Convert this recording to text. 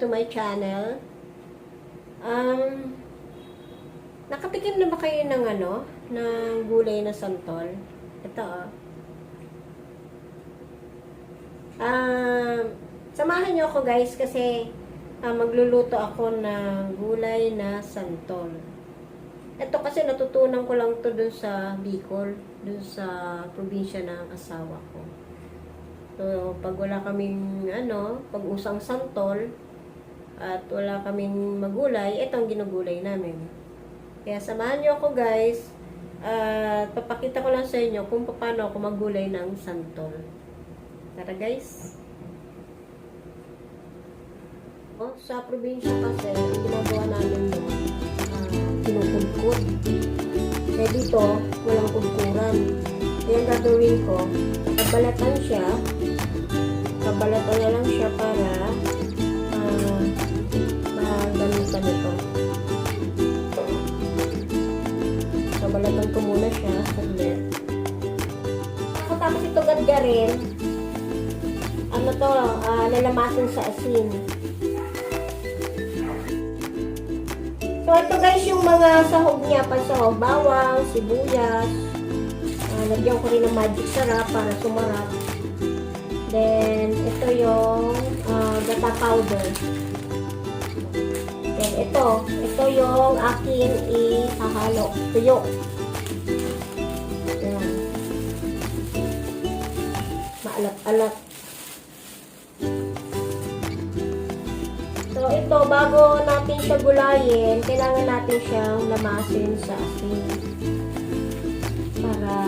to my channel. Um, nakatikim na ba kayo ng ano, ng gulay na santol? Ito oh. Um, samahan niyo ako guys kasi ah, magluluto ako ng gulay na santol. Ito kasi natutunan ko lang to dun sa Bicol, dun sa probinsya ng asawa ko. So, pag wala kaming, ano, pag usang santol, at wala kaming magulay, ito ang ginugulay namin. Kaya samahan niyo ako guys, at papakita ko lang sa inyo kung paano ako magulay ng santol. Tara guys! Oh, sa probinsya kasi, ang ginagawa namin doon, uh, kinukudkud. Eh dito, walang kudkuran. Kaya ang gagawin ko, kabalatan siya, kabalatan na lang siya para uh, magamitan ito. Kabalatan ko muna siya, saglit. Tapos ito gadgarin, ano to, ah, lalamasin sa asin. So, ito guys yung mga sahog niya, pansahog, bawang, sibuyas. Uh, lagyan ko rin ng magic sarap para sumarap. Then, ito yung ah, gata powder. Then, ito. Ito yung akin ihahalo. Tuyo. Ayan. Maalat-alat. So, ito, bago natin siya gulayin, kailangan natin siyang lamasin sa asin. Para